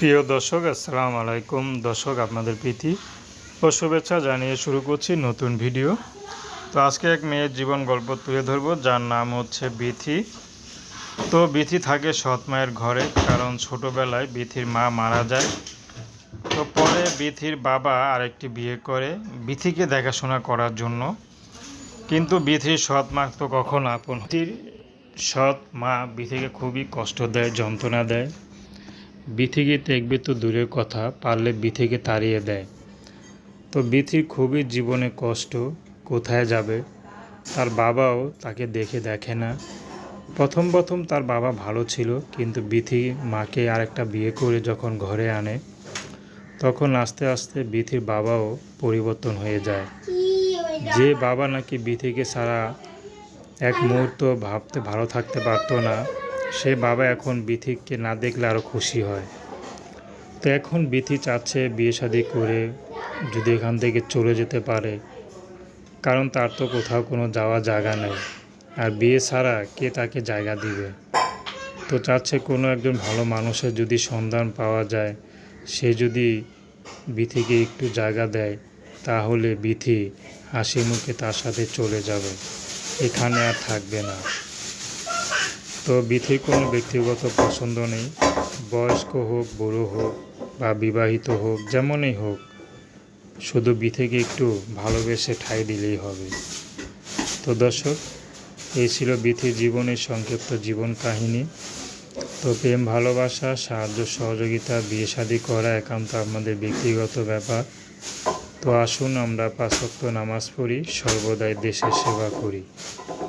প্রিয় দর্শক, আসসালামু আলাইকুম। দর্শক, আপনাদের প্রীতি ও শুভেচ্ছা জানিয়ে শুরু করছি নতুন ভিডিও। তো আজকে এক মেয়ের জীবন গল্প তুলে ধরবো, যার নাম হচ্ছে বিথি। তো বিথি থাকে সৎ মায়ের ঘরে, কারণ ছোটোবেলায় বিথির মা মারা যায়। তো পরে বিথির বাবা আরেকটি বিয়ে করে, বিথিকে দেখাশোনা করার জন্য। কিন্তু বিথির সৎ মা তো কখনো আপন বিথির সৎ মা বিথিকে খুবই কষ্ট দেয়, যন্ত্রণা দেয়। বিথিকে দেখবে তো দূরের কথা, পারলে বিথিকে তাড়িয়ে দেয়। তো বিথির খুবই জীবনে কষ্ট, কোথায় যাবে? তার বাবাও তাকে দেখে দেখে না। প্রথম প্রথম তার বাবা ভালো ছিল, কিন্তু বিথি মাকে আরেকটা বিয়ে করে যখন ঘরে আনে, তখন আস্তে আস্তে বিথির বাবাও পরিবর্তন হয়ে যায়। যে বাবা নাকি বিথিকে সারা এক মুহূর্ত ভাবতে ভালো থাকতে পারতো না সে বাবা এখন বিথিককে না দেখলে আরও খুশি হয়। তো এখন বিথি চাচ্ছে বিয়ে শাদি করে যদি এখান থেকে চলে যেতে পারে। কারণ তার তো কোথাও কোনো যাওয়া জায়গা নেই। আর বিয়ে ছাড়া কে তাকে জায়গা দিবে? তো চাচ্ছে কোনো একজন ভালো মানুষের যদি সন্ধান পাওয়া যায়, সে যদি বিথিকে একটু জায়গা দেয়, তাহলে বিথি হাসি মুখে তার সাথে চলে যাবে। এখানে আর থাকবে না। তো বিথির কোনো ব্যক্তিগত পছন্দ নেই। বয়স্ক হোক, বুড়ো হোক বা বিবাহিত হোক, যেমনই হোক, শুধু বিথিকে একটু ভালোবেসে ঠাঁই দিলেই হবে। তো দর্শক, এই ছিল বিথির জীবনের সংক্ষিপ্ত জীবন কাহিনী। তো প্রেম, ভালোবাসা, সাহায্য, সহযোগিতা, বিয়ে শাদী করা একান্ত আমাদের ব্যক্তিগত ব্যাপার। তো আসুন আমরা পাঁচক্ত নামাজ পড়ি, সর্বদাই দেশের সেবা করি।